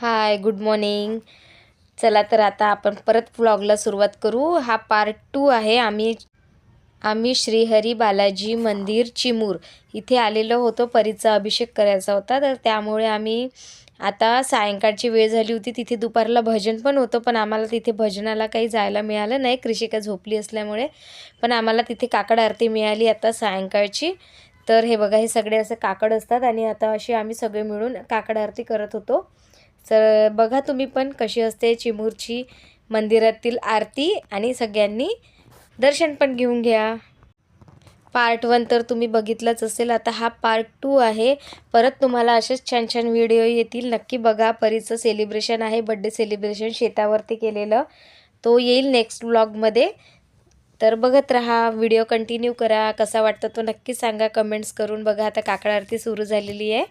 Hi good morning चला तर आता आपण परत व्लॉगला सुरुवात करू. हा पार्ट टू आहे. आम्ही आम्ही श्रीहरी बालाजी मंदिर चिमूर इथे आलेलो होतो. परीचा अभिषेक करायचा होता. तर त्यामुळे आम्ही आता सायंकाळची वेळ झाली होती. तिथे दुपारला भजन पण होतं पण आम्हाला तिथे भजनाला काही जायला मिळालं नाही. कृषिका झोपली असल्यामुळे पण आम्हाला तिथे काकड आरती मिळाली आता सायंकाळची. तर हे बघा हे सगळे असे काकड असतात आणि आता अशी आम्ही सगळे मिळून काकड आरती करत होतो. तर बघा तुम्ही पण कशी असते चिमूरची मंदिरातील आरती आणि सगळ्यांनी दर्शन पण घेऊन घ्या. पार्ट वन तर तुम्ही बघितलंच असेल आता हा पार्ट टू आहे. परत तुम्हाला असेच छान छान व्हिडिओ येतील. नक्की बघा परीचं सेलिब्रेशन आहे बड्डे सेलिब्रेशन शेतावरती केलेलं. तो येईल नेक्स्ट व्लॉगमध्ये तर बघत राहा व्हिडिओ कंटिन्यू करा. कसा वाटतं तो नक्की सांगा कमेंट्स करून बघा. आता काकड आरती सुरू झालेली आहे.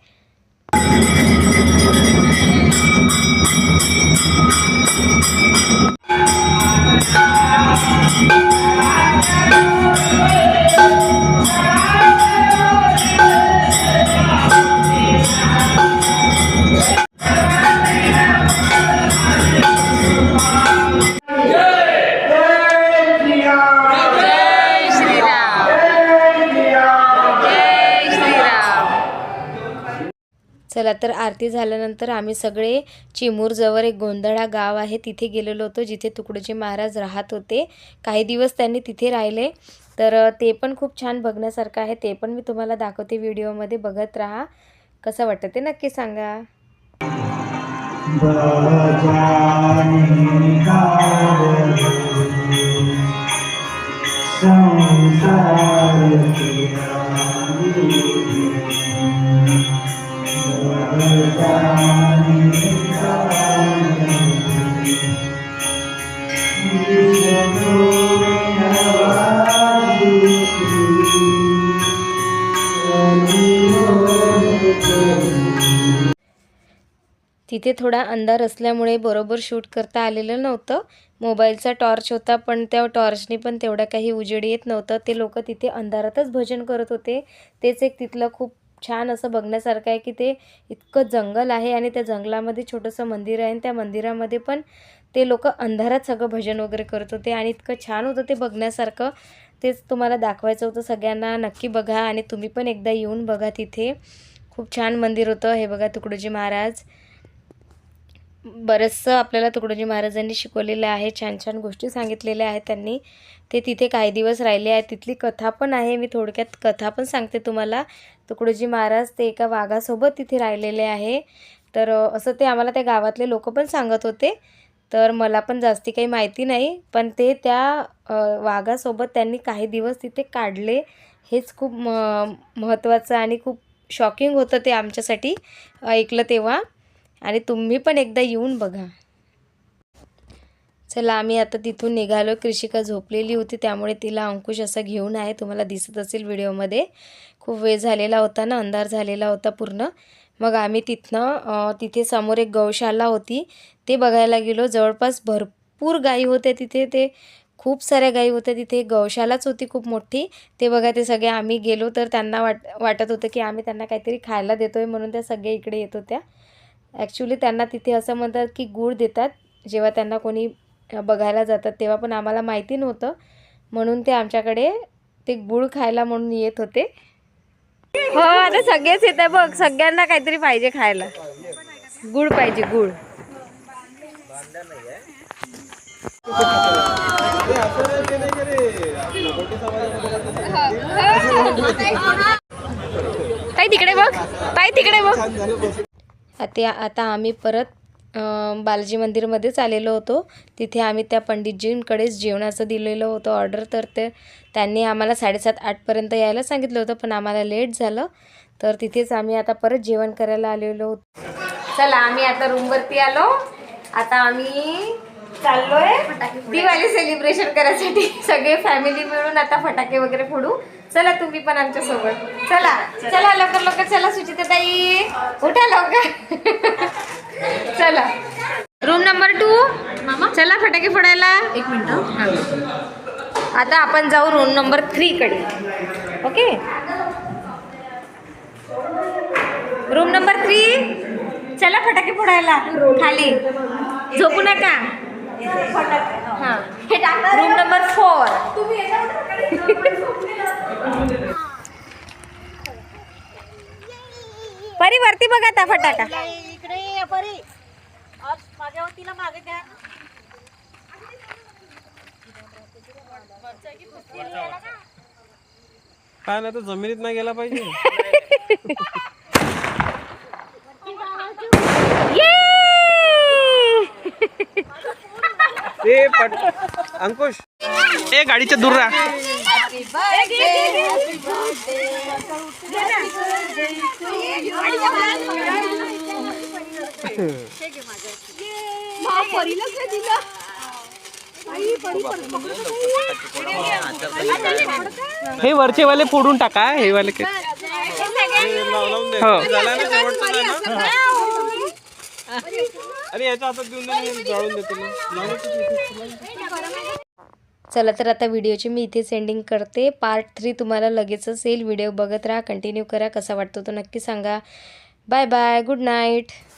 चला तर आरती झाल्यानंतर आम्ही सगळे चिमूरजवळ एक गोंधळा गाव आहे तिथे गेलेलो होतो जिथे तुकडोजी महाराज राहत होते. काही दिवस त्यांनी तिथे राहिले. तर ते पण खूप छान बघण्यासारखं आहे. ते पण मी तुम्हाला दाखवते व्हिडिओमध्ये. बघत राहा. कसं वाटतं ते नक्की सांगा. तिथे थोडा अंधार असल्यामुळे बरोबर शूट करता आलेलं नव्हतं. मोबाईलचा टॉर्च होता पण त्या टॉर्चने पण तेवढा काही उजेड येत नव्हतं. ते लोक तिथे अंधारातच भजन करत होते. तेच एक तिथलं खूप छान असं बघण्यासारखं आहे की ते इतकं जंगल आहे आणि त्या जंगलामध्ये छोटंसं मंदिर आहे आणि त्या मंदिरामध्ये पण ते लोक अंधारात सगळं भजन वगैरे करत होते आणि इतकं छान होतं ते बघण्यासारखं. तेच तुम्हाला दाखवायचं होतं सगळ्यांना. नक्की बघा आणि तुम्ही पण एकदा येऊन बघा तिथे. खूप छान मंदिर होतं. हे बघा तुकडोजी महाराज. बरंचसं आपल्याला तुकडोजी महाराजांनी शिकवलेलं आहे छान छान गोष्टी सांगितलेल्या आहेत त्यांनी. ते तिथे काही दिवस राहिले आहेत. तिथली कथा पण आहे. मी थोडक्यात कथा पण सांगते तुम्हाला. तुकडोजी महाराज ते एका वाघासोबत तिथे राहिलेले आहे. तर असं ते आम्हाला त्या गावातले लोक पण सांगत होते. तर मला पण जास्ती काही माहिती नाही. पण ते त्या वाघासोबत त्यांनी काही दिवस तिथे काढले. हेच खूप म महत्त्वाचं आणि खूप शॉकिंग होतं ते आमच्यासाठी. ऐकलं तेव्हा. आणि तुम्ही पण एकदा येऊन बघा. चला आम्ही आता तिथून निघालो. कृषिका झोपलेली होती त्यामुळे तिला अंकुश असा घेऊन आहे. तुम्हाला दिसत असेल व्हिडिओमध्ये. खूप वेळ झालेला होता ना अंधार झालेला होता पूर्ण. मग आम्ही तिथनं तिथे समोर एक गौशाला होती. ते बघायला गेलो. जवळपास भरपूर गायी होत्या तिथे. ते खूप साऱ्या गायी होत्या तिथे. गौशालाच होती खूप मोठी. ते बघा ते सगळे आम्ही गेलो तर त्यांना वाट वाटत होतं की आम्ही त्यांना काहीतरी खायला देतोय म्हणून त्या सगळ्या इकडे येत होत्या. ॲक्च्युली त्यांना तिथे असं म्हणतात की गूळ देतात. जेव्हा त्यांना कोणी बघायला जातात तेव्हा पण आम्हाला माहिती नव्हतं. म्हणून ते आमच्याकडे ते गुळ खायला म्हणून येत होते. हो आता सगळेच येत बघ. सगळ्यांना काहीतरी पाहिजे खायला. गुळ पाहिजे गुळ ताई तिकडे बघ. ताई तिकडे बघ. ते आता आम्ही परत बालाजी मंदिरमध्येच आलेलो होतो. तिथे आम्ही त्या पंडितजींकडेच जेवणाचं दिलेलं होतं ऑर्डर. तर ते त्यांनी आम्हाला साडेसात आठपर्यंत यायला सांगितलं होतं पण आम्हाला लेट झालं. तर तिथेच आम्ही आता परत जेवण करायला आलेलो होतो. चला आम्ही आता रूमवरती आलो. आता आम्ही चाललोय. दिवाळी सेलिब्रेशन करायसाठी. सगळे फॅमिली मिळून आता फटाके वगैरे फोडू. चला तुम्ही पण आमच्यासोबत. चला चला लवकर लवकर चला सुचिता ताई. उठा लवकर. चला. रूम नंबर टू चला फटाके फोडायला. एक मिनिट. आता आपण जाऊ रूम नंबर थ्री कडे. ओके रूम नंबर थ्री चला फटाके फोडायला. खाली. झोपू नका. हा रूम नंबर फोर परी वरती बघा आता फटाका. इकडे ये परी. आज माझ्या वतीला मागे घ्या काय नाही तर जमिनीत नाही गेला पाहिजे. ए पट अंकुश. ए गाडीच्या दूर राहा हे वरचे वाले फोडून टाका हे वाले के- हो. अरे याच्या हातात देऊन जाळून देतो. चला तर आता व्हिडिओची मी इथे सेंडिंग करते. पार्ट थ्री तुम्हाला लगेचच येईल व्हिडिओ बघत राहा कंटिन्यू करा. कसा वाटतो तो नक्की सांगा. Bye bye good night